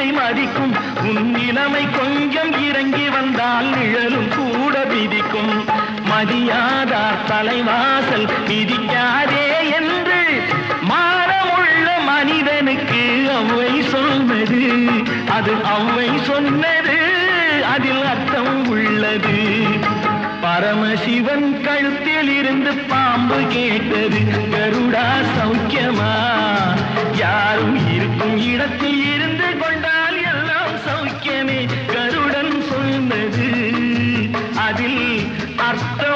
உன்னை மதிக்கும். உன் நிலைமை கொஞ்சம் இறங்கி வந்தால் நிழலும் கூட விதிக்கும் மதியாதா தலைவாசல் மிதிக்காதே என்று மாறமுள்ள மனிதனுக்கு அவ்வை சொன்னது. அது அவ்வை சொன்னது அதில் அர்த்தம் உள்ளது. பரமசிவன் கழுத்தில் இருந்து பாம்பு கேட்டது. உன் இடத்தில் இருந்து கொண்டால் எல்லாம் சௌக்கியமே. கருடன் சொன்னது அதில் அர்த்தம்